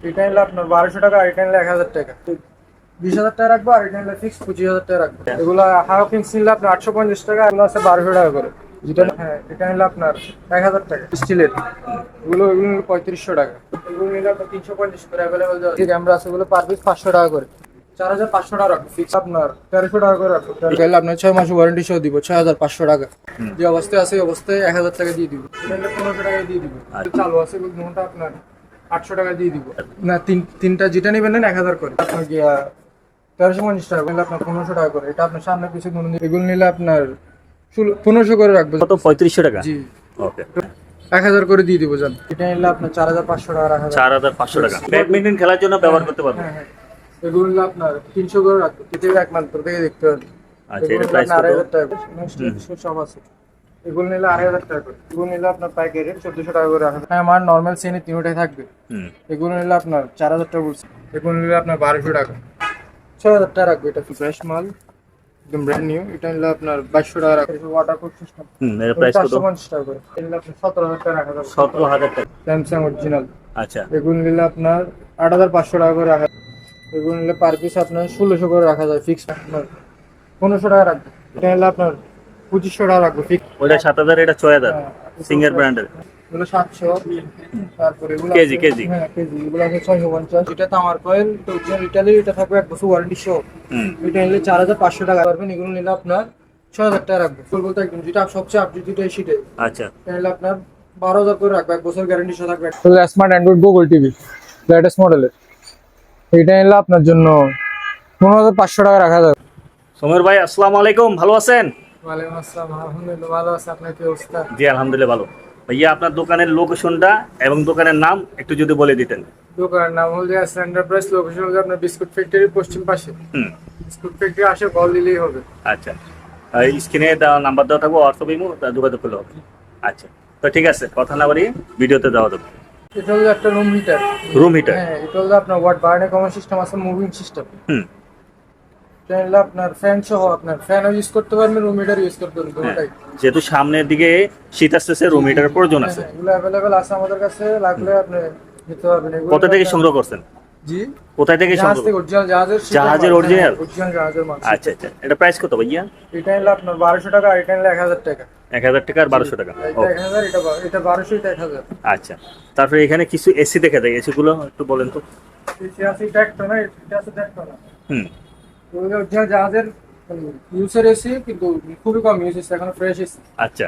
এটা নিলে আপনার বারোশো টাকা আর এটা নিলে এক হাজার টাকা। বিশ হাজার টাকা রাখব আর এটা নিলে ফিক্স পঁচিশ হাজার টাকা রাখব। এগুলো হাফ পিংস নিলে আপনার আটশো পঞ্চাশ টাকা এগুলো আছে বারোশো টাকা করে। যেটা হ্যাঁ এটা নিলে আপনার এক হাজার টাকা। স্টিলের এগুলো এগুলো নিলে পঁয়ত্রিশশো টাকা। এগুলো নিলে আপনার তিনশো পঞ্চাশ করে অ্যাভেলেবেল যে ক্যামেরা আছে এগুলো পার পিস পাঁচশো টাকা করে। চার হাজার পাঁচশো টাকা রাখব। ফিক্স আপনার তেরোশো টাকা করে রাখব। তাহলে আপনার ছয় মাস ওয়ারেন্টি সহ দিব ছয় হাজার পাঁচশো টাকা। যে অবস্থায় আছে অবস্থায় এক হাজার টাকা দিয়ে দিব। এটা পনেরোশো টাকা দিয়ে দিব। চালু আছে ঘণ্টা আপনার আটশো টাকা দিয়ে দিব। না তিন তিনটা যেটা নেবেন না এক হাজার করে। আপনার গিয়া তেরোশো পঞ্চাশ টাকা নিলে আপনার পনেরোশো টাকা করে। এটা আপনার সামনে গুণ দিয়ে এগুলো নিলে আপনার পনেরোশো করে রাখব। কত? পঁয়ত্রিশশো টাকা? জি। ওকে। এক হাজার করে দিয়ে দিব জান। এটা নিলে আপনার চার হাজার পাঁচশো টাকা রাখা চার হাজার পাঁচশো টাকা। ব্যাডমিন্টন খেলার জন্য ব্যবহার করতে পারব হ্যাঁ হ্যাঁ। এগুলো নিলে আপনার তিনশো করে রাখব। পৃথিবী এক মাত্র থেকে দেখতে হবে। আচ্ছা এটা প্রাইস কত? সব আছে। এগুলো নিলে আড়াই হাজার টাকা করে। এগুলো নিলে আপনার পাইকারি রেট চোদ্দশো টাকা করে রাখা হ্যাঁ আমার নর্মাল শ্রেণি তিনটাই থাকবে। হুম। এগুলো নিলে আপনার চার হাজার টাকা বলছে। এগুলো নিলে আপনার বারোশো টাকা। ছয় হাজার টাকা রাখবে এটা। ফ্রেশ মাল। একদম ব্র্যান্ড নিউ এটা নিলে আপনার বাইশশো টাকা রাখবে। সিস্টেম এর প্রাইস কত? চারশো পঞ্চাশ টাকা করে। এটা নিলে আপনার সতেরো হাজার টাকা রাখা যাবে। সতেরো হাজার টাকা। স্যামসাং অরিজিনাল আচ্ছা। এগুলো নিলে আপনার আট হাজার পাঁচশো টাকা করে রাখা। এগুলো নিলে পার পিস আপনার ষোলোশো করে রাখা যায় ফিক্স আপনার পনেরোশো টাকা রাখবে। এটা নিলে আপনার পঁচিশশো টাকা রাখবে ওইটা সাত হাজার এটা ছয় হাজার। সিঙ্গার ব্র্যান্ডের এগুলো সাতশো। তারপরে এগুলো কেজি। হ্যাঁ কেজি। এগুলো আছে ছয়শো পঞ্চাশ। এটা তামার কয়েল তো রিটালে এটা থাকবে এক বছর ওয়ারেন্টি সহ। এটা নিলে চার হাজার পাঁচশো টাকা। পারবেন এগুলো নিলে আপনার ছয় হাজার টাকা রাখবে। ফুল বলতে একদম যেটা সবচেয়ে আপডেট যেটা সেটাই আচ্ছা। এটা নিলে আপনার বারো হাজার করে রাখবে এক বছর গ্যারান্টি সহ থাকবে। Smart Android Google TV latest মডেলের এটা নিলে আপনার জন্য পনেরো হাজার পাঁচশো টাকা রাখা যাবে। সমীর ভাই আসসালামু আলাইকুম। ভালো আছেন? ওয়ালাইকুম আসসালাম আলহামদুলিল্লাহ ভালো আছে। আপনার কি অবস্থা? জি আলহামদুলিল্লাহ ভালো। ভাইয়া আপনার দোকানের লোকেশনটা এবং দোকানের নাম একটু যদি বলে দিতেন। দোকানের নাম হল যে এন্টারপ্রাইজ লোকেশন হচ্ছে আপনার বিস্কুট ফ্যাক্টরির পশ্চিম পাশে। হুম। বিস্কুট ফ্যাক্টরি আসে কল দিলেই হবে। আচ্ছা। স্ক্রিনে নাম্বার দেওয়া থাকব হোয়াটসঅ্যাপ ইমো যোগাযোগ করলে হবে। আচ্ছা। তো ঠিক আছে কথা না বাড়িয়ে ভিডিওতে দেওয়া দেবো এটা হলো একটা রুম হিটার রুম হিটার হ্যাঁ এটা হলো আপনার ওয়াট বার্নে কমন সিস্টেম আছে মুভিং সিস্টেম হুম। আপনার ফ্যান সহ আপনার ফ্যানও ইউজ করতে পারবেন রুম হিটার ইউজ করতে পারবেন হ্যাঁ, দুটোটাই যেহেতু সামনের দিকে শীত আসতেছে রুম হিটারের প্রয়োজন আছে। হ্যাঁ, এগুলো আছে আমাদের কাছে লাগলে আপনি নিতে পারবেন। এগুলো কোথা থেকে সংগ্রহ করছেন? জি? কোথায় থেকে জাহাজ সংগ্রহ অরিজিনাল জাহাজের জাহাজের হ্যাঁ, জাহাজের মাল আচ্ছা আচ্ছা এটা প্রাইস কত ভাইয়া? এটা নিলে আপনার টাকা এটা টাকা। এক হাজার টাকা আর বারোশো টাকা। এটা এটা বারোশো এক হাজার। আচ্ছা তারপরে এখানে কিছু এসি দেখা যায় এসি গুলো একটু বলেন তো। আছে না এটা আছে এটা না। হুম। জাহাজের ইউজের এসি কিন্তু খুবই কম ইউজ হচ্ছে এখন ফ্রেশ এসি আচ্ছা।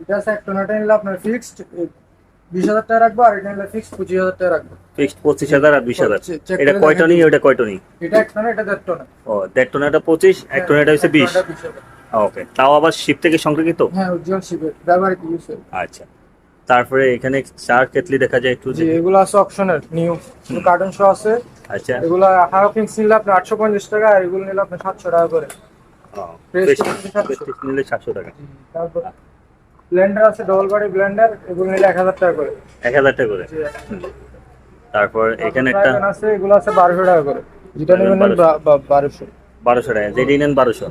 এটা আছে একটা নাটা নিলে আপনার ফিক্সড বিশ হাজার টাকা রাখব আর এটা নিলে ফিক্সড পঁচিশ হাজার টাকা রাখব। ফিক্সড পঁচিশ হাজার আর বিশ হাজার। এটা কয় টনি। ওটা কয় টনি এটা একটা না এটা দেড় টনা। ও দেড় টন এটা পঁচিশ এক টন এটা হচ্ছে বিশ। ওকে তাও আবার শিপ থেকে সংরক্ষিত হ্যাঁ অরিজিনাল শিপের ব্যবহারিক ইউজের আচ্ছা। তারপরে এখানে চার কেটলি দেখা যায় একটু জি এগুলো আছে অপশনাল নিউ কার্টন শো আছে। আচ্ছা। এগুলো 18 পিং নিলে আপনি 850 টাকা আর এগুলো নিলে আপনি 700 টাকা করে। নিলে 700 টাকা। তারপর ব্লেন্ডার আছে ডবল বডি ব্লেন্ডার এগুলো নিলে 1000 টাকা করে। 1000 টাকা করে। তারপর এখানে একটা আছে এগুলো আছে 1200 টাকা করে। যেটা নেবেন 1200 1200 টাকা। যেটা নেন 1200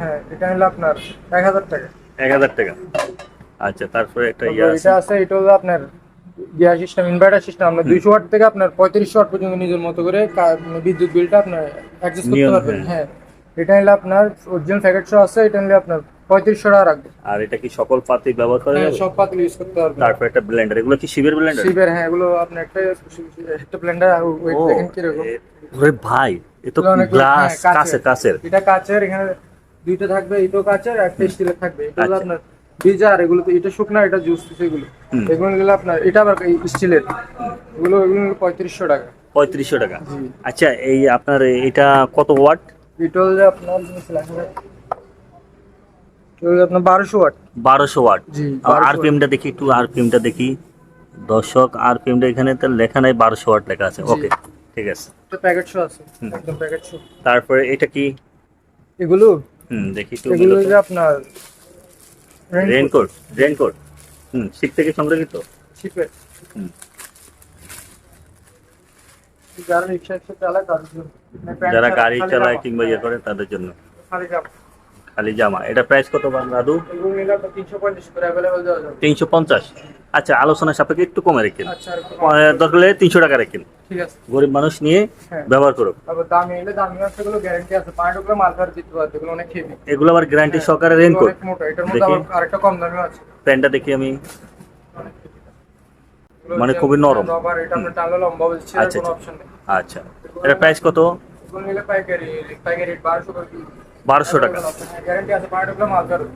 হ্যাঁ এটা হলো আপনার 1000 টাকা। টাকা। আচ্ছা তারপরে একটা আছে। এটা হলো আপনার গিয়ার সিস্টেম ইনভার্টার সিস্টেম আপনার 200 থেকে আপনার 3500 ওয়াট পর্যন্ত নিজের মতো করে মানে বিদ্যুৎ বিলটা আপনার অ্যাডজাস্ট করতে পারবেন হ্যাঁ। এটা হলো আপনার অরিজিনাল প্যাকেট সহ আছে এটা হলো আপনার পঁয়ত্রিশশো টাকা রাখবে। আর এটা কি সকল পাতি ব্যবহার করা হ্যাঁ যাবে? সব পাতিল ইউজ করতে তারপর একটা ব্লেন্ডার এগুলো কি শিবের ব্লেন্ডার শিবের হ্যাঁ এগুলো আপনার একটা একটা ব্লেন্ডার ওয়েট দেখেন কীরকম ওরে ভাই এ তো গ্লাস হ্যাঁ, কাছে কাছের এটা কাচের এখানে দুইটা থাকবে এটাও কাচের একটা স্টিলের থাকবে। এটা হলো আচ্ছা। আপনার ভিজা এগুলো তো এটা শুকনা এটা জুস এগুলো এগুলো নিলে আপনার এটা আবার স্টিলের এগুলো এগুলো পঁয়ত্রিশশো টাকা। পঁয়ত্রিশশো টাকা। আচ্ছা এই আপনার এটা কত ওয়াট এটা হলো আপনার জিনিস লেখা থাকে। এটা হলো আপনার বারোশো ওয়াট। বারোশো ওয়াট। আরপিএমটা দেখি একটু আরপিএমটা দেখি। দর্শক আরপিএমটা এখানে লেখা নাই বারোশো ওয়াট লেখা আছে। ওকে ঠিক আছে। প্যাকেট শো আছে একদম প্যাকেট শো তারপরে এটা কি? এগুলো? হুম দেখি একটু এগুলো যে আপনার রেনকোট রেনকোট হুম শীত থেকে সংরক্ষিত? শিপের হুম। যারা মানে গাড়ি চালায় কিংবা ইয়ে হ্যাঁ, করে তাদের জন্য। খালি জামা। এটা প্রাইস কত দাদু? তিনশো পঞ্চাশ আচ্ছা আলোচনা সাপেক্ষে একটু কমে রেখেন আচ্ছা দরকার হলে তিনশো টাকা রেখেন গরিব মানুষ নিয়ে হ্যাঁ। ব্যবহার করুক। এগুলো আবার গ্যারান্টি সহকারে রেনকোট প্যান্টটা দেখি আমি। মানে খুবই নরম। আচ্ছা, আচ্ছা। আচ্ছা। এটা প্রাইস কত? পাইকারি পাইকারি বারোশো করে বারোশো টাকা। গ্যারান্টি আছে পাঁচ মাল ফেরত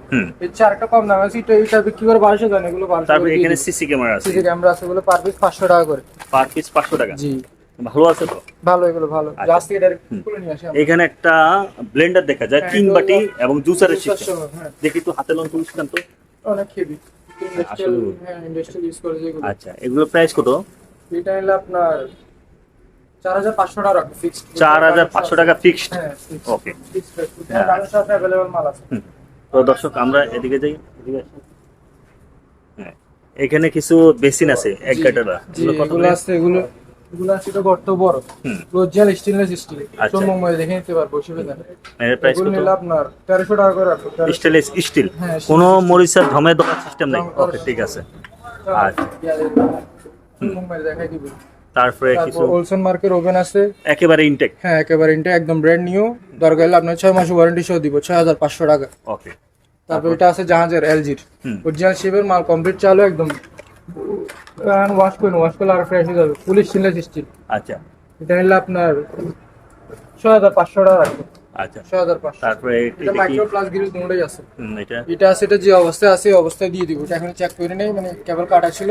ইচ্ছা আরেকটা কম দাম আছে এটা এটা বিক্রি করে বারোশো জানে এগুলো বারোশো তারপর এখানে সিসি ক্যামেরা আছে। সিসি ক্যামেরা আছে এগুলো পার পিস পাঁচশো টাকা করে। পার পিস পাঁচশো টাকা। জি। ভালো আছে তো? ভালো এগুলো ভালো। আচ্ছা। জাস্ট এটা খুলে নিয়ে আসি এখানে একটা ব্লেন্ডার দেখা যায় হ্যাঁ, তিন বাটি এবং জুসারের সিস্টেম হ্যাঁ, দেখি তো হাতে লোন তুলছিলাম তো। অনেক হেভি ইন্ডাস্ট্রিয়াল হ্যাঁ ইন্ডাস্ট্রিয়াল ইউজ করে যেগুলো আচ্ছা এগুলো প্রাইস কত? এটা নিলে আপনার চার হাজার পাঁচশো টাকা রাখবে ফিক্সড চার হাজার পাঁচশো টাকা ফিক্সড ওকে অ্যাভেলেবল মাল আছে। তো দর্শক আমরা এদিকে যাই এদিকে। হ্যাঁ। এখানে কিছু বেসিন আছে এক এগুলো আছে এগুলো এগুলো আছে এটা গর্ত বড়। রোজিয়াল স্টেনলেস স্টিল আচ্ছা। দেখে নিতে পারব অসুবিধা নেই। এর প্রাইস এগুলো কত? আপনার টাকা করে রাখব স্টেনলেস স্টিল কোনো মরিচার ধমে দেওয়ার সিস্টেম নেই? ওকে ঠিক আছে। আচ্ছা। মুম্বাই দেখাই দিব। তারপরে কিছু ওলসন মার্কের ওভেন আছে। একেবারে ইনটেক হ্যাঁ একেবারে ইনটেক একদম ব্র্যান্ড নিউ দরকার হলে আপনার ছয় মাস ওয়ারেন্টি সহ দিব ছয় হাজার পাঁচশো টাকা। ওকে তারপর এটা আছে জাহাজের এলজির ওরিজিনাল অরিজিনাল শেপের মাল কমপ্লিট চালু একদম। ওয়াশ করুন ওয়াশ করলে আর ফ্রেশ হয়ে যাবে পুলিশ স্টেনলেস স্টিল আচ্ছা। এটা নিলে আপনার ছয় হাজার পাঁচশো টাকা রাখবে আচ্ছা। তারপরে এটা এটা মাইক্রো প্লাস গ্রিল দুটোই আছে। এটা? এটা আছে এটা যে অবস্থায় আছে এই অবস্থায় দিয়ে দিব। এটা এখন চেক করে নেই মানে কেবল কাটা ছিল।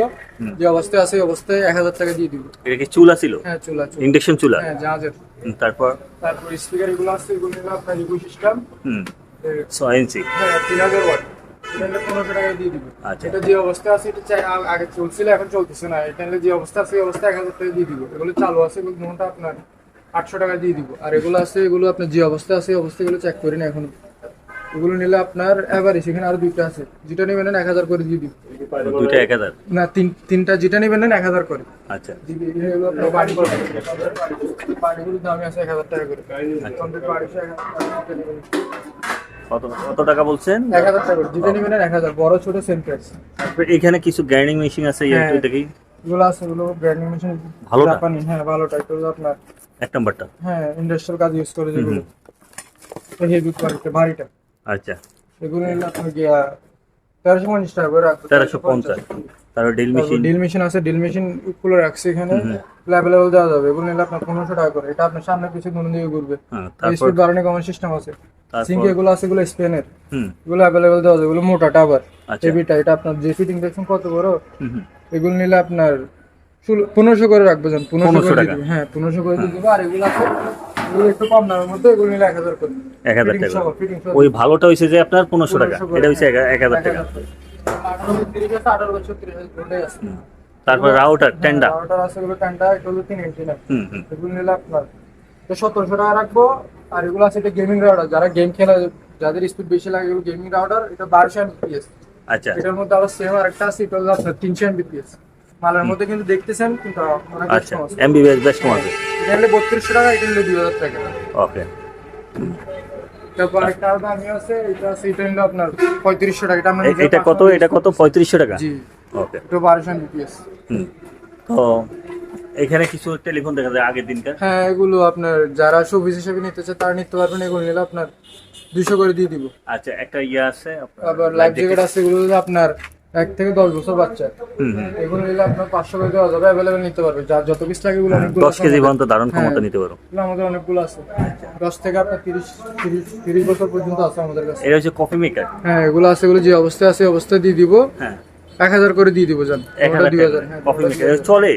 যে অবস্থায় আছে এই অবস্থায় এক হাজার টাকা দিয়ে দিব। এটা কি চুলা ছিল? হ্যাঁ চুলা ইন্ডাকশন চুলা? হ্যাঁ জাহাজের। তারপর? তারপর স্পিকার এগুলো আছে এগুলো আপনার ইকো সিস্টেম হুম। ছয় ইঞ্চি? হ্যাঁ ওয়াট। এটা দিয়ে দিব। আচ্ছা। এটা যে অবস্থায় আছে এটা চাই আগে চলছিল এখন চলতেছে না। এটা যে অবস্থা আছে এই এক হাজার টাকা দিয়ে দিব। এগুলো চালু আছে এগুলো ঘণ্টা আপনার আটশো টাকা দিয়ে দিব। আর এগুলো আছে এগুলো আপনার যে অবস্থা আছে এই অবস্থা এগুলো চেক করি না এখনও। এগুলো নিলে আপনার এবারে সেখানে আরও দুইটা আছে। যেটা নেবেন এক হাজার করে দিয়ে দিব। দুইটা এক হাজার? না তিন তিনটা যেটা নেবেন এক হাজার করে। আচ্ছা। এগুলো বাড়িগুলোর দামই আছে এক হাজার টাকা করে। নেবেন। কত টাকা বলছেন? এক হাজার টাকা যেটা নেবেন এক হাজার। বড় ছোট সেম প্রাইস এখানে কিছু গ্রাইন্ডিং মেশিন আছে হ্যাঁ। একটু দেখি। এগুলো আছে এগুলো ব্র্যান্ডিং মেশিন ভালোটা? জাপানি হ্যাঁ ভালোটা এটা আপনার। এক নাম্বারটা? হ্যাঁ ইন্ডাস্ট্রিয়াল কাজ ইউজ করে যেগুলো। হেভি কোয়ালিটি ভারীটা আচ্ছা। এগুলো নিলে আপনার গিয়া তেরোশো পঞ্চাশ টাকা করে রাখব। তেরোশো পঞ্চাশ। তারপর ড্রিল মেশিন ডিল মেশিন আছে ডিল মেশিনগুলো রাখছে এখানে। অ্যাভেলেবল দেওয়া যাবে। এগুলো নিলে আপনার পনেরোশো টাকা করে। এটা আপনার সামনে পিছিয়ে দুনো দিকে ঘুরবে। স্পিড বাড়ানো কমার সিস্টেম আছে। তারপর এগুলো আছে এগুলো স্পেনের হুম। এগুলো অ্যাভেলেবল দেওয়া যাবে। এগুলো মোটাটা আবার আচ্ছা। হেভিটা এটা আপনার যে ফিটিং দেখছেন কত বড়। এগুলো নিলে আপনার পনেরোশো করে রাখব যান পনেরোশো করে দিবো। হ্যাঁ পনেরোশো করে দেবো আর এগুলো আছে এক হাজার টাকা। ওই ভালোটা হয়েছে যে আপনার পনেরোশো টাকা। এটা হচ্ছে এক এক হাজার টাকা। হাজার করে। আঠারো তিরিশ আছে। তারপর রাউটার টেন্ডা হ্যাঁ, আছে, এগুলো টেন্ডা, এটা হলো তিন ইঞ্চি না। হুম হুম। এগুলো নিলে আপনার সতেরোশো টাকা রাখব আর এগুলো আছে এটা গেমিং রাউটার যারা গেম খেলা যাদের স্পিড বেশি লাগে এগুলো গেমিং রাউটার এটা বারোশো এমবিপিএস আচ্ছা। এটার মধ্যে আবার সেম আরেকটা আছে এটা হলো মালের মধ্যে কিন্তু দেখতেছেন কিন্তু অনেক আচ্ছা এমবিবিএস বেশ কম আছে এটা টাকা এটা নিলে দুই হাজার টাকা। ওকে। তারপর আরেকটা দামি আছে এটা আছে এটা নিলে আপনার পঁয়ত্রিশশো টাকা এটা আমরা এটা কত? এটা কত? পঁয়ত্রিশশো টাকা? জি। ওকে। এটা হুম। তো এখানে কিছু টেলিফোন দেখা যায় আগের দিনকার? হ্যাঁ এগুলো আপনার যারা হিসেবে নিতে চায় তারা নিতে পারবেন এগুলো নিলে আপনার করে দিয়ে দিব। আচ্ছা একটা ইয়ে আছে আবার জ্যাকেট আছে এগুলো আপনার এক থেকে দশ বছর বাচ্চা। এগুলো নিলে আপনার পাঁচশো করে দেওয়া যাবে অ্যাভেলেবেল নিতে পারবে। যার যত পিস লাগে এগুলো দশ কেজি। পর্যন্ত ধারণ ক্ষমতা হ্যাঁ। নিতে পারো। আমাদের অনেকগুলো আছে। দশ থেকে আপনার তিরিশ তিরিশ তিরিশ বছর পর্যন্ত আছে আমাদের কাছে। এটা হচ্ছে কফি মেকার হ্যাঁ এগুলো আছে এগুলো যে অবস্থায় আছে অবস্থায় দিয়ে দিব। হ্যাঁ। এক হাজার করে দিয়ে দিব জান। হ্যাঁ চলে?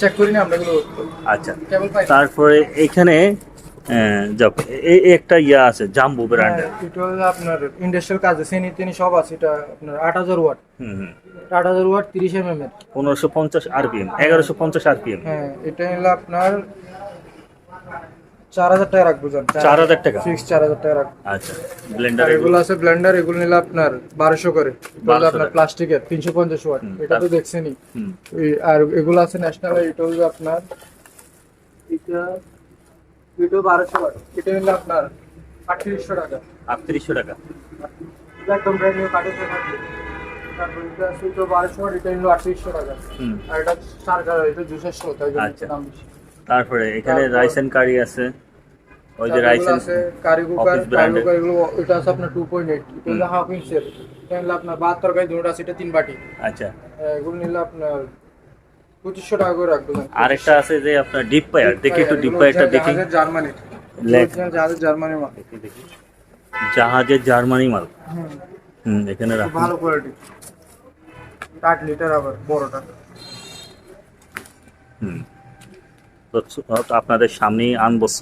চেক করি না আমরা আচ্ছা। তারপরে এখানে যাক এই একটা ইয়া আছে জাম্বু ব্র্যান্ডের হ্যাঁ, এটা হলো আপনার ইন্ডাস্ট্রিয়াল কাজে সেনি টেনি সব আছে এটা আপনার আট হাজার ওয়াট। হুম হুম। আট হাজার ওয়াট তিরিশ এম এম এর। পনেরোশো পঞ্চাশ আরপিএম এগারোশো পঞ্চাশ আরপিএম। হ্যাঁ এটা নিলে আপনার চার হাজার টাকা রাখব জান। চার হাজার টাকা? ফিক্স চার হাজার টাকা রাখব। আচ্ছা ব্লেন্ডার এগুলো? আছে ব্লেন্ডার এগুলো নিলে আপনার বারোশো করে। এটা আপনার প্লাস্টিকের তিনশো পঞ্চাশ ওয়াট। এটা তো দেখছেনই। আর এগুলো আছে ন্যাশনাল এটা হলো আপনার এটা এটা বারোশো আপনার আটত্রিশশো টাকা। আটত্রিশশো টাকা। একদম ব্র্যান্ড নিউ কাঠের থাকবে তারপর এটা আছে বারোশো এটা নিল আটত্রিশশো টাকা। আর এটা চার কালার এটা দুশো তাই আচ্ছা। দাম তারপরে এখানে রাইস এন্ড কারি আছে। ওই যে rice curry cooker curry cooker এগুলো এটা আছে আপনার টু পয়েন্ট এইট এটা হলো হাফ ইঞ্চের এটা হলো আপনার বাহাত তরকারি দুটো আছে এটা তিন বাটি। আচ্ছা। এগুলো নিলে আপনার পঁচিশশো টাকা করে রাখব আরেকটা আছে যে আপনার ডিপ পায়ার দেখি একটু ডিপ পায়ারটা দেখি। জার্মানি। জাহাজের জার্মানি মাল। দেখি জাহাজের জার্মানি মাল? হুম, হুম এখানে রাখুন। ভালো কোয়ালিটি আট লিটার আবার বড়টা। হুম। আপনাদের সামনেই আনবক্স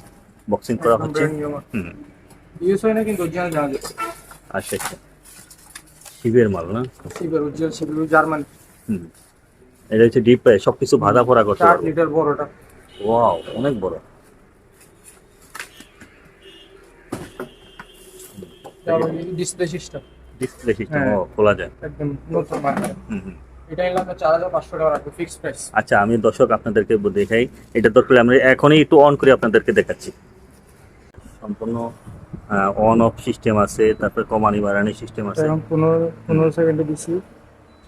বক্সিং করা হচ্ছে। হুম। ইউজ হয় না কিন্তু জাহাজের আচ্ছা আচ্ছা। শিবের মাল না? শিবের উজ্জ্বল শিবের জার্মানি হুম। এটা হচ্ছে ডিপ পায়ার সবকিছু ভাজা পোড়া করতে পারব। লিটার বড়টা ওয়াও অনেক বড়। ডিসপ্লে সিস্টেম ডিসপ্লে সিস্টেম হ্যাঁ। ও খোলা যায়। একদম নতুন হুম হুম। আচ্ছা আমি দর্শক আপনাদেরকে দেখাই। এটা দরকার আমরা এখনই একটু অন করে আপনাদেরকে দেখাচ্ছি। সম্পূর্ণ অন অফ সিস্টেম আছে তারপরে কমানি বাড়ানি সিস্টেম আছে। পনেরো পনেরো সেকেন্ডে দিচ্ছি।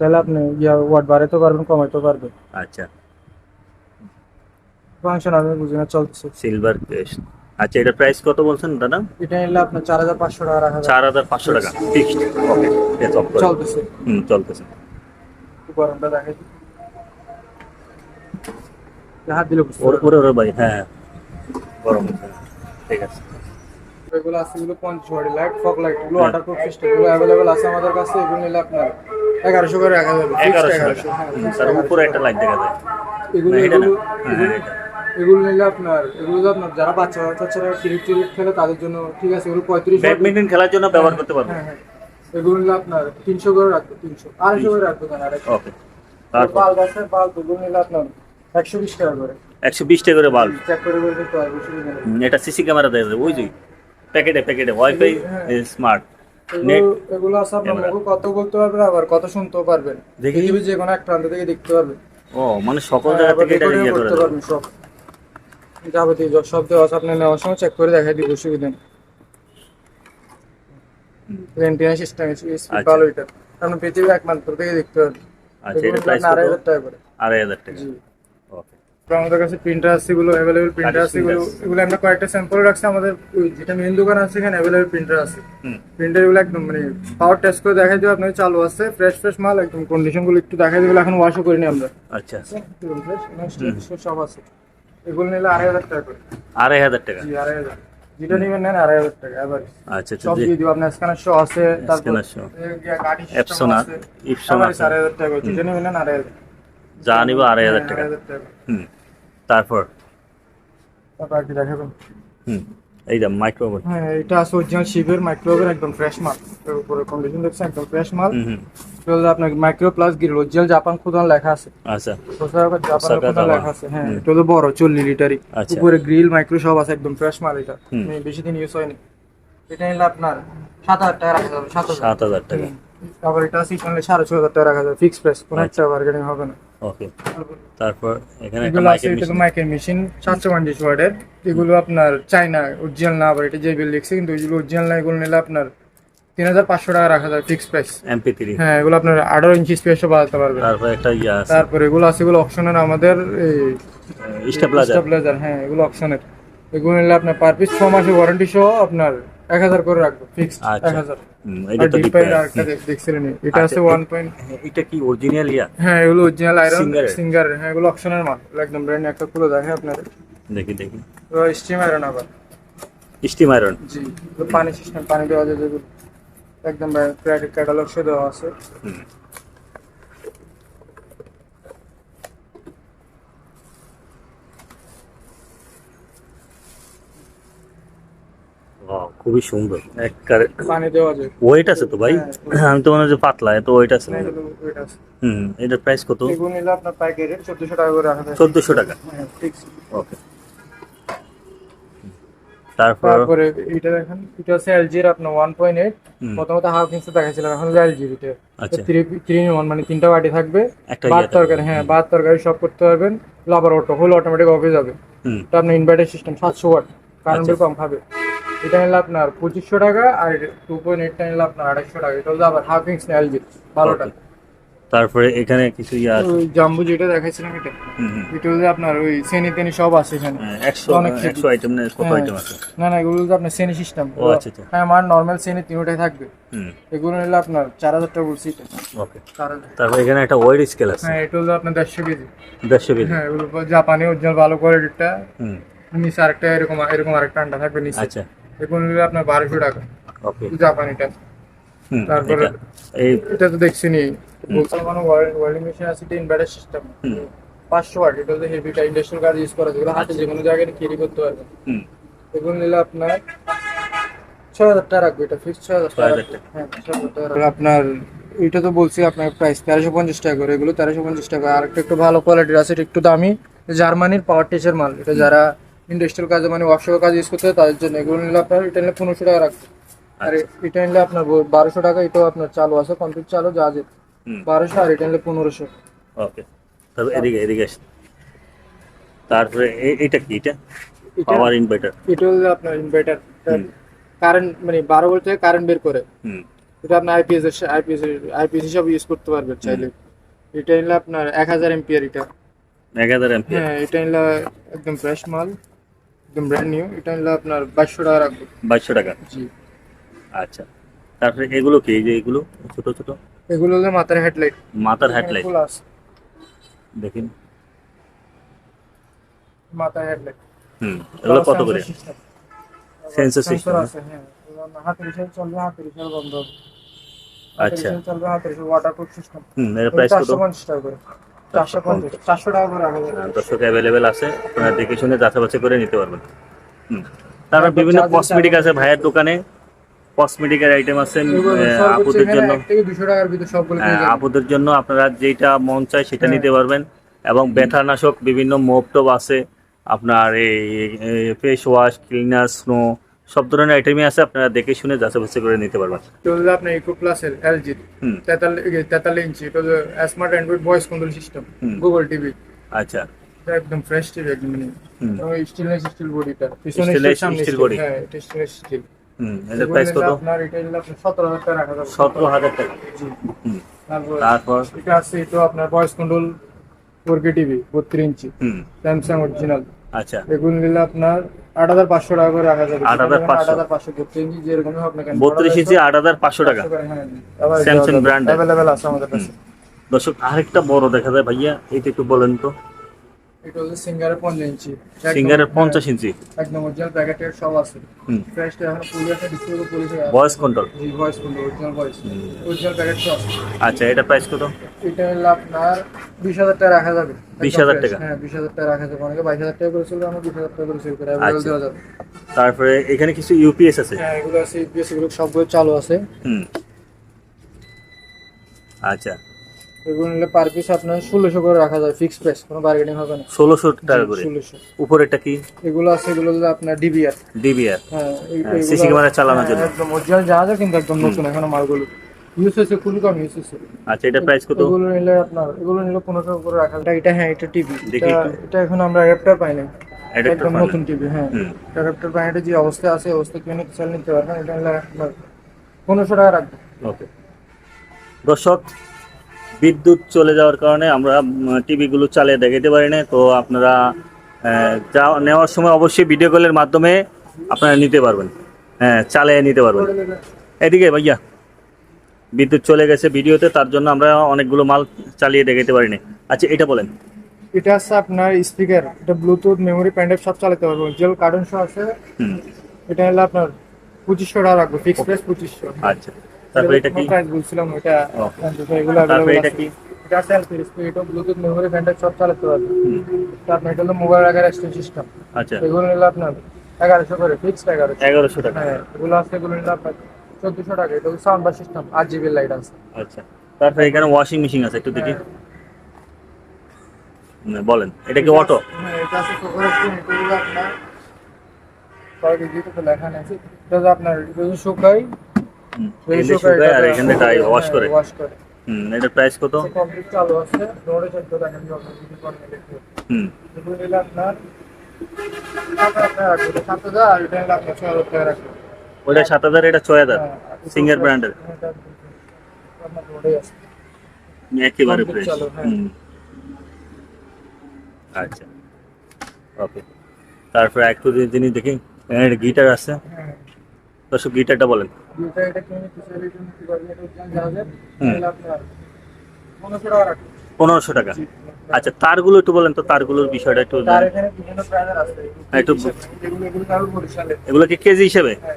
চাইলে আপনি ইয়া ওয়াট বাড়াইতে পারবেন কমাইতে পারবেন আচ্ছা ফাংশন আমি বুঝি না চলছে সিলভার আচ্ছা এটা প্রাইস কত বলছেন দাদা এটা নিলে আপনার চার হাজার পাঁচশো টাকা রাখা যাবে চার হাজার পাঁচশো টাকা ফিক্সড ওকে পেজ অফ করে চলতেছে হুম চলতেছে একটু গরমটা দেখাই দিই। হাত দিলে বুঝতে ওর পারবেন। ওরে ওরে ভাই হ্যাঁ গরম হচ্ছে। ঠিক আছে এগুলো আছে এগুলো পঞ্চাশ ওয়াটের লাইট ফগ লাইট এগুলো ওয়াটার প্রুফ সিস্টেম এগুলো অ্যাভেলেবেল আছে আমাদের কাছে এগুলো নিলে আপনার এগারোশো করে রাখা যাবে এগারোশো হ্যাঁ তার উপরে একটা লাইট দেখা যায়। এগুলো। এগুলো হ্যাঁ, এগুলো- নিলে আপনার এগুলো আপনার যারা বাচ্চা বাচ্চারা ক্রিকেট টিরিট খেলে তাদের জন্য ঠিক আছে এগুলো পঁয়ত্রিশ ব্যাডমিন্টন খেলার জন্য ব্যবহার করতে পারব। হ্যাঁ হ্যাঁ। এগুলো নিলে আপনার তিনশো করে রাখব তিনশো। আড়াইশো করে রাখব ওকে। তারপর? এগুলো নিলে আপনার একশো বিশ টাকা করে। একশো বিশ টাকা করে বাল্ব। চেক করে এটা সিসি ক্যামেরা দেয় ওই যে প্যাকেটে প্যাকেটে ওয়াইফাই। স্মার্ট নেট এগুলো আছে আপনার। মুখে কত বলতে পারবেন আবার কত শুনতেও পারবেন দেখি। যে কোনো এক প্রান্ত থেকে দেখতে পারবেন ও মানে সকল জায়গা থেকে এটা ইয়ে করতে। পারবেন সব যাবতীয় যত সব দেওয়া আছে আপনি নেওয়ার সময় চেক করে দেখাই দিব অসুবিধা নেই রেন্টিনা সিস্টেম আচ্ছা। ভালো এটা আপনি পৃথিবীর এক প্রান্ত থেকে দেখতে পারবেন আচ্ছা এটা প্রাইস কত হাজার টাকা করে আড়াই হাজার টাকা আমাদের কাছে প্রিন্টার আছে এগুলো অ্যাভেলেবেল প্রিন্টার আছে এগুলো এগুলো আমরা কয়েকটা স্যাম্পল রাখছি আমাদের যেটা মেন দোকান আছে এখানে অ্যাভেলেবেল প্রিন্টার আছে। প্রিন্টারগুলো একদম মানে পাওয়ার টেস্ট করে দেখাই দেবো আপনার চালু আছে ফ্রেশ ফ্রেশ মাল একদম কন্ডিশনগুলো একটু দেখাই দেবো এখন ওয়াশও করিনি আমরা। আচ্ছা। সব আছে। এগুলো নিলে আড়াই হাজার টাকা করে। আড়াই হাজার টাকা? জি আড়াই হাজার। যেটা নেবেন নেন আড়াই হাজার টাকা এবার আচ্ছা আচ্ছা সব দিয়ে দিব আপনার স্ক্যানার শো আছে তারপর। আড়াই হাজার টাকা যেটা নেবেন নেন আড়াই হাজার যা নিব আড়াই হাজার আড়াই হাজার টাকা। হুম। তারপর? তারপর আর কি দেখাবেন? হুম এইটা মাইক্রোওভেন হ্যাঁ এটা আছে অরিজিনাল শিবের মাইক্রোওভেন একদম ফ্রেশ মাল। এর উপরে কন্ডিশন দেখছেন একদম ফ্রেশ মাল। হুম হুম। আপনার micro plus grill original Japan খুদান লেখা আছে। আচ্ছা। ওসাকা জাপান খুদান লেখা আছে হ্যাঁ। এটা বড় চল্লিশ লিটারই। আচ্ছা। উপরে গ্রিল মাইক্রো সব আছে একদম ফ্রেশ মাল এটা। মানে বেশি দিন ইউজ হয়নি। এটা নিলে আপনার সাত হাজার টাকা রাখা যাবে সাত হাজার। সাত হাজার টাকা। হুম। আবার এটা সিক্স নিলে সাড়ে ছ হাজার টাকা রাখা যাবে ফিক্স প্রাইস কোনো। একটা বার্গেনিং হবে না। ওকে তারপর এখানে একটা এগুলো আছে মাইকের এটা মেশিন মাইকের মেশিন সাতশো পঞ্চাশ ওয়ার্ডের এগুলো আপনার চাইনা অরিজিনাল না আবার এটা যে বিল লিখছে কিন্তু ওইগুলো অরিজিনাল না এগুলো নিলে আপনার তিন হাজার পাঁচশো টাকা রাখা যায় ফিক্স প্রাইস এমপি থ্রি হ্যাঁ এগুলো আপনার আঠারো ইঞ্চি স্পেসও বাড়াতে পারবেন। তারপর একটা ইয়ে আছে। তারপর এগুলো আছে এগুলো অপশনের আমাদের স্টেবিলাইজার স্টেবিলাইজার হ্যাঁ এগুলো অপশনের এগুলো নিলে আপনার পার পিস ছ মাসের ওয়ারেন্টি সহ আপনার এক হাজার করে রাখব ফিক্সড আচ্ছা। এক হাজার। এটা তো ডিপেন্ড আর পাইপ দেখছিলেন এটা আছে ওয়ান পয়েন্ট এটা কি অরিজিনাল ইয়া? হ্যাঁ এগুলো অরিজিনাল আয়রন সিঙ্গার হ্যাঁ এগুলো অপশনের মাল। একদম ব্র্যান্ড একটা খুলে দেখে আপনাদের। দেখি দেখি। স্টিম আয়রন আবার। স্টিম আয়রন জি পানি সিস্টেম পানি দেওয়া যায় যেগুলো। একদম ক্রেডিট ক্যাটালগ সে দেওয়া আছে হুম Wow, খুবই সুন্দর। একবারে পানি দেওয়া যায়। ওয়েট আছে তো ভাই? আমি তো মনে হয় যে পাতলা এত ওয়েট আছে। হ্যাঁ। হুম এটার প্রাইস কত? এগুলো নিলে আপনার রেট চোদ্দশো টাকা করে রাখা যায়। চোদ্দশো টাকা। হ্যাঁ ঠিক। ওকে তারপর? তারপরে এটা দেখেন এটা হচ্ছে এলজির আপনার। প্রথমত হাফ ইঞ্চি দেখাছিলাম এখন এলজির এটা। আচ্ছা। থ্রি থ্রি ওয়ান মানে তিনটা বাটি থাকবে। ভাত তরকারি হ্যাঁ ভাত তরকারি সব করতে পারবেন। আবার অটো ফুল অটোমেটিক অফে যাবে হুম। আপনার ইনভার্টার সিস্টেম সাতশো ওয়াট কারেন্ট আচ্ছা। বিল কম খাবে। এটা নিলে আপনার পঁচিশশো টাকা আর টু পয়েন্ট এইটটা নিলে আপনার আড়াইশো টাকা। এটা হলো আবার হাফ ইঞ্চ এলজি ভালোটা. তারপরে এখানে কিছু ইয়ে আছে? জাম্বু যেটা দেখাইছিলাম এটা। এটা হলো আপনার ওই শ্রেণি তেনি সব আছে এখানে। হ্যাঁ, একশো অনেক কিছু। একশো আইটেম না কত হ্যাঁ। আইটেম আছে? না না এগুলো আপনার শ্রেণি সিস্টেম ও আচ্ছা আচ্ছা। হ্যাঁ আমার নর্মাল শ্রেণি তিনটাই থাকবে। হুম। এগুলো নিলে আপনার চার হাজার টাকা বলছি ওকে তারপরে এখানে একটা ওয়েট স্কেল আছে? হ্যাঁ এটা হলো আপনার দেড়শো কেজি। দেড়শো কেজি? হ্যাঁ এগুলো জাপানি অরিজিনাল ভালো কোয়ালিটিটা হুম। নিচে আরেকটা এরকম এরকম আরেকটা আন্ডা থাকবে নিচে। আচ্ছা। এগুলো নিলে আপনার বারোশো টাকা। ওকে জাপানিটা। তারপরে- এটা- তো দেখছিনি। ওয়েল্ডিং মেশিন আছে এটা ইনভার্টার সিস্টেম। পাঁচশো ওয়াট এটা হচ্ছে হেভিটা ইন্ডাস্ট্রিয়াল কাজ ইউজ করা যেগুলো হাতে যে কোনো জায়গায় ক্যারি করতে এগুলো নিলে আপনার ছয় হাজার টাকা রাখবে এটা ফিক্স ছয় হাজার টাকা। হ্যাঁ ছয় হাজার টাকা আপনার এটা তো বলছি আপনার প্রাইস তেরোশো পঞ্চাশ টাকা করে। এগুলো তেরোশো পঞ্চাশ টাকা। আর একটা একটু ভালো কোয়ালিটির আছে এটা একটু দামি। জার্মানির পাওয়ার টেচের মাল। এটা যারা ইন্ডাস্ট্রিয়াল কাজে মানে ওয়ার্কশপের কাজ ইউজ করতে হয় তাদের জন্য। এগুলো নিলে আপনার এটা নিলে পনেরোশো টাকা রাখবে আর এটা নিলে আপনার বারোশো টাকা এটাও আপনার চালু আছে কমপ্লিট চালু যা আছে বারোশো আর এটা নিলে পনেরোশো। ওকে। তারপরে এদিকে এদিকে আসি। তারপরে এটা কি? এটা পাওয়ার ইনভার্টার এটা হলো আপনার ইনভার্টার কারেন্ট মানে বারো ভোল্ট থেকে কারেন্ট বের করে। এটা আপনি আইপিএস আইপিএস আইপিএস হিসাবে ইউজ করতে পারবেন চাইলে। এটা নিলে আপনার এক হাজার এমপিআর এটা। এক হাজার এমপিয়ার হ্যাঁ এটা নিলে একদম ফ্রেশ মাল। একদম ব্র্যান্ড নিউ এটা নিলে আপনার বাইশশো টাকা রাখবে। বাইশশো টাকা। জি। আচ্ছা। তারপরে এগুলো কি? এই যে এগুলো ছোট ছোট? এগুলো হলো মাথার হেডলাইট মাথার হেডলাইট দেখেন মাথার হেডলাইট হুম এগুলো কত করে? System, আছে হ্যাঁ। হাতের হিসেবে চলবে হাতের হিসেবে বন্ধ আচ্ছা। চলবে হাতের হিসেবে ওয়াটারপ্রুফ সিস্টেম হুম এর প্রাইস কত চারশো পঞ্চাশ টাকা করে। চারশো পঞ্চাশ চারশো টাকা করে রাখা যাবে আহ, দর্শক অ্যাভেলেবেল আছে আপনারা দেখে শুনে যাচাবাচি করে নিতে পারবেন। তারপর তারপর বিভিন্ন কসমেটিক আছে ভাইয়ের দোকানে। কসমেটিকের আইটেম আছে আপুদের জন্য। হ্যাঁ। আপুদের জন্য আপনারা যেটা মন চায় সেটা হ্যাঁ। নিতে পারবেন। এবং ব্যথানাশক বিভিন্ন মোপ টোপ আছে। আপনার এই ফেস ওয়াশ ক্লিনার স্নো সব ধরনের আইটেমই আছে আপনারা দেখে শুনে যাচাবাচি করে নিতে পারবেন। এটা হলো আপনার ইকো প্লাসের এলজি হুম। তেতাল্লিশ ইঞ্চি এটা হলো smart Android voice control system Google TV আচ্ছা। একদম ফ্রেশ টিভি একদম হুম। স্টিল বডিটা পিছনে steel। body। হ্যাঁ এটা স্টিলনেস স্টিল হুম এটার প্রাইস কত? আপনার এটা সতেরো হাজার টাকা রাখা যাবে সতেরো হাজার টাকা। হুম। তারপর এটা আছে এটা আপনার voice control four K TV বত্রিশ ইঞ্চি হুম। স্যামসাং অরিজিনাল আচ্ছা। এগুলো নিলে আপনার আট হাজার পাঁচশো টাকা করে রাখা যাবে। 8,500 আট হাজার পাঁচশো বত্রিশ ইঞ্চি যেরকম হোক না কেন বত্রিশ ইঞ্চি আট হাজার পাঁচশো টাকা। স্যামসাং ব্র্যান্ড অ্যাভেলেবেল আছে আমাদের কাছে। দর্শক আরেকটা বড় দেখা যায় ভাইয়া এটা একটু বলেন তো। এটা হচ্ছে ইঞ্চি। ইঞ্চি। একদম অরিজিনাল প্যাকেটের সব আছে। হুম। এখন পুরো একটা ডিসপ্লে পুলিশ ভয়েস কন্ট্রোল জি voice control original voice original packet সব আচ্ছা এটা প্রাইস কত? এটা হলো আপনার বিশ হাজার টাকা রাখা যাবে। 20,000 টাকা? হ্যাঁ টাকা রাখা যাবে। অনেকে টাকা করে আমরা টাকা করে সেল করে। আচ্ছা। অ্যাভেলেবল দেওয়া যাবে। তারপরে এখানে কিছু ইউপিএস আছে? হ্যাঁ এগুলো আছে ইউপিএস এগুলো সবগুলো চালু আছে। হুম। আচ্ছা। এগুলো নিলে পার পিস আপনার ষোলোশো করে রাখা যায় ফিক্স প্রাইস কোনো বার্গেনিং হবে না। ষোলোশো টাকা করে। ষোলোশো। উপরেরটা কি? এগুলো আছে এগুলো হলো আপনার ডিবিআর ডিবিআর হ্যাঁ হ্যাঁ, ক্যামেরা চালানোর জন্য। হ্যাঁ, একদম অরিজিনাল জাহাজ কিন্তু একদম নতুন এখনও মালগুলো। ইউজ হয়েছে খুবই কম ইউজ হয়েছে। আচ্ছা এটা প্রাইস কত? এগুলো নিলে আপনার এগুলো নিলে পনেরোশো করে রাখা যায়। এটা হ্যাঁ এটা টিভি দেখি এটা এখন আমরা অ্যাডাপ্টার পাই না একদম নতুন টিভি হ্যাঁ। অ্যাডাপ্টার পাই এটা যে অবস্থা আছে অবস্থা কিনে চাল নিতে পারবেন এটা নিলে পনেরোশো টাকা রাখবে ওকে দর্শক বিদ্যুৎ চলে যাওয়ার কারণে আমরা টিভিগুলো চালিয়ে দেখাতে পারি না তো আপনারা যা নেওয়ার সময় অবশ্যই ভিডিও কলের মাধ্যমে আপনারা নিতে পারবেন। হ্যাঁ চালিয়ে নিতে পারবেন। এদিকে ভাইয়া বিদ্যুৎ চলে গেছে ভিডিওতে তার জন্য আমরা অনেকগুলো মাল চালিয়ে দেখাতে পারি না আচ্ছা এটা বলেন। এটা আছে আপনার স্পিকার এটা ব্লুটুথ মেমোরি প্যান্ডেপ সব চালাতে পারব জেল কার্টন শো আছে এটা হলো আপনার পঁচিশশো টাকা রাখব ফিক্স প্রাইস পঁচিশশো। আচ্ছা। তারপরে এটা কি? প্রাইস বলছিলাম এটা এগুলো তারপরে এটা কি? এটা আছে এটা ব্লুটুথ মেমোরি প্যান্ডেপ সব চালাতে পারবে। হুম, তারপর এটা হলো মোবাইল রাখার এক্সটেন সিস্টেম আচ্ছা। এগুলো নিলে আপনার এগারোশো করে ফিক্সড এগারোশো। এগারোশো টাকা। হ্যাঁ এগুলো আছে এগুলো নিলে আপনার চোদ্দশো টাকা। এটা সাউন্ড বার সিস্টেম আট জিবি লাইট আছে। আচ্ছা। তারপরে এখানে ওয়াশিং মেশিন আছে একটু দেখি। বলেন এটা কি অটো হ্যাঁ এটা আছে আপনার কয় কেজি তো লেখা নেই এটা আপনার শুকাই আর এখানে ড্রাই ওয়াশ করে। ওয়াশ করে। হুম এটার প্রাইস কত? কমপ্লিট চালু আছে। হুম। এগুলো নিলে আপনার সাত এটা সাত হাজার এটা ছয় হাজার। হাজার হ্যাঁ, সিঙ্গার ব্র্যান্ডের। একেবারে ফ্রেশ হ্যাঁ। আচ্ছা। ওকে তারপরে একটু জিনিস দেখি। এখানে গিটার আছে। হ্যাঁ। দর্শক গিটারটা বলেন। পনেরোশো টাকা। আচ্ছা তারগুলো একটু বলেন তো তারগুলোর বিষয়টা একটু হ্যাঁ, একটু- এগুলো কি কেজি হিসেবে? হ্যাঁ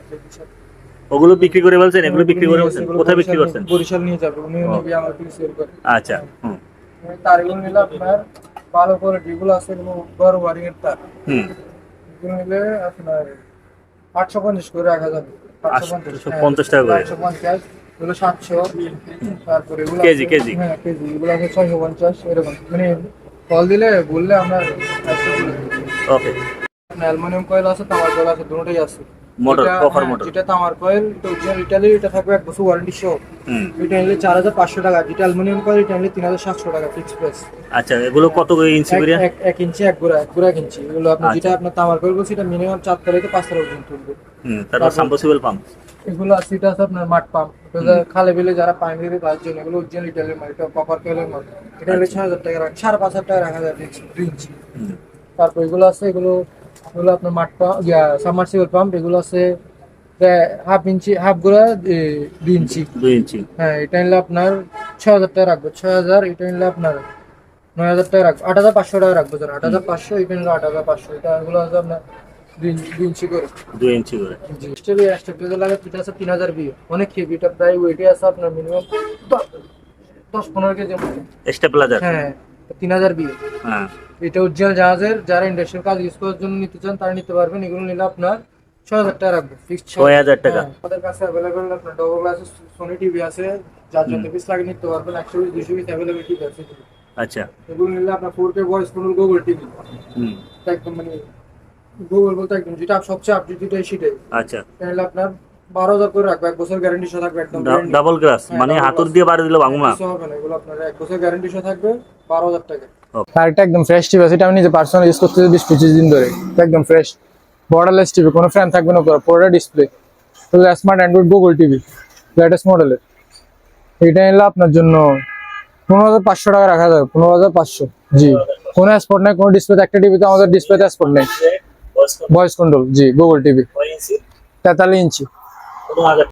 ওগুলো বিক্রি করে বলছেন এগুলো বিক্রি করে বলছেন কোথায় বিক্রি করছেন? বরিশাল নিয়ে যাবে। উনি। নিবি আমার থেকে সেল করে। আচ্ছা হুম। তার এগুলো নিলে আপনার ভালো করে যেগুলো আছে এগুলো বড় ওয়ারিং এর তার। হুম। নিলে আপনার আটশো পঞ্চাশ করে রাখা যাবে। আটশো পঞ্চাশ টাকা করে। আটশো পঞ্চাশ এগুলো সাতশো তারপরে এগুলো কেজি, কেজি। হ্যাঁ কেজি এগুলো আছে ছয়শো পঞ্চাশ এরকম। মানে কল দিলে বললে আমরা ওকে অ্যালুমিনিয়াম কয়েল আছে তামার কয়েল আছে দুটোই আছে। মোটর হ্যাঁ, মোটর যেটা তামার কয়েল তো অরিজিনাল ইটালি এটা থাকবে এক বছর ওয়ারেন্টি সহ। এটা নিলে চার হাজার পাঁচশো টাকা যেটা অ্যালুমিনিয়াম কয়েল এটা নিলে তিন হাজার সাতশো টাকা ফিক্স প্রাইস আচ্ছা এগুলো কত ইঞ্চি করে? এক ইঞ্চি এক গোড়া এক গোড়া এক ইঞ্চি এগুলো আপনার আচ্ছা। যেটা আপনার তামার কয়েল বলছি এটা মিনিমাম চার তারিখে পাঁচ তারিখ পর্যন্ত তুলবে তারপর সাম্পসিবল পাম্প এগুলো আছে এটা আছে আপনার মাঠ পাম্প খালে বিলে যারা পানি দিতে তার জন্য এগুলো অরিজিনাল ইটালির মাল এটা কপার কয়েলের মাল। এটা হলে ছয় হাজার টাকা সাড়ে পাঁচ হাজার টাকা রাখা যায় দুই ইঞ্চি তারপর এগুলো আছে এগুলো এগুলো আপনার মাঠ পাম্প ইয়া সাবমার্সিবল পাম্প এগুলো আছে হাফ ইঞ্চি হাফ গোড়া দুই ইঞ্চি দুই ইঞ্চি হ্যাঁ এটা নিলে আপনার ছয় হাজার টাকা রাখব। ছয় হাজার এটা নিলে আপনার নয় হাজার টাকা রাখব। আট হাজার পাঁচশো টাকা রাখব স্যার আট হাজার পাঁচশো এটা নিলে আট হাজার পাঁচশো। এটা এগুলো আছে আপনার দুই ইঞ্চি করে। দুই ইঞ্চি করে। জি। স্টেবি লাগে এটা আছে তিন হাজার বিয়ে। অনেক হেভি এটা প্রায় ওয়েটে আছে আপনার মিনিমাম দশ পনেরো কেজি হ্যাঁ। তিন হাজার বিয়ে হ্যাঁ। এটা উজ্জ্বল জাহাজের যারা ইন্ডাস্ট্রিয়াল কাজ ইউজ করার জন্য নিতে চান তারা নিতে পারবেন। এগুলো নিলে আপনার ছয় হাজার টাকা রাখব। ফিক্স ছয় হাজার টাকা। আমাদের কাছে অ্যাভেলেবেল আপনার ডবল গ্লাস সোনি টিভি আছে। যার যত পিস লাগে নিতে পারবেন। একশো পিস দুশো পিস অ্যাভেলেবেল টিভি আছে। আচ্ছা। এগুলো নিলে আপনার ফোর কে ভয়েস কোনো গুগল টিভি হুম। একদম মানে গুগল বলতে একদম যেটা সবচেয়ে আপডেট যেটা সেটাই। আচ্ছা। নিলে আপনার বারো হাজার করে রাখব এক বছর গ্যারান্টি সহ থাকবে একদম ডাবল গ্লাস হ্যাঁ, মানে হাতুর দিয়ে বাড়ি দিলে ভাঙবো না। হবে না এগুলো আপনার এক বছর গ্যারান্টি সহ থাকবে বারো হাজার টাকা। Okay. আর একদম ফ্রেশ টিভি আছে এটা আমি নিজে পার্সোনাল ইউজ করতেছি বিশ পঁচিশ দিন ধরে। একদম ফ্রেশ বর্ডারলেস টিভি কোনো ফ্যান থাকবে না পুরোটা display smart Android Google TV latest মডেলের এটা নিলে আপনার জন্য পনেরো হাজার পাঁচশো টাকা রাখা যাবে পনেরো হাজার পাঁচশো। জি। কোনো স্পট নেই কোনো ডিসপ্লে একটা টিভিতে আমাদের ডিসপ্লেতে স্পট নেই। ভয়েস কন্ট্রোল জি গুগল টিভি তেতাল্লিশ ইঞ্চি পনেরো হাজার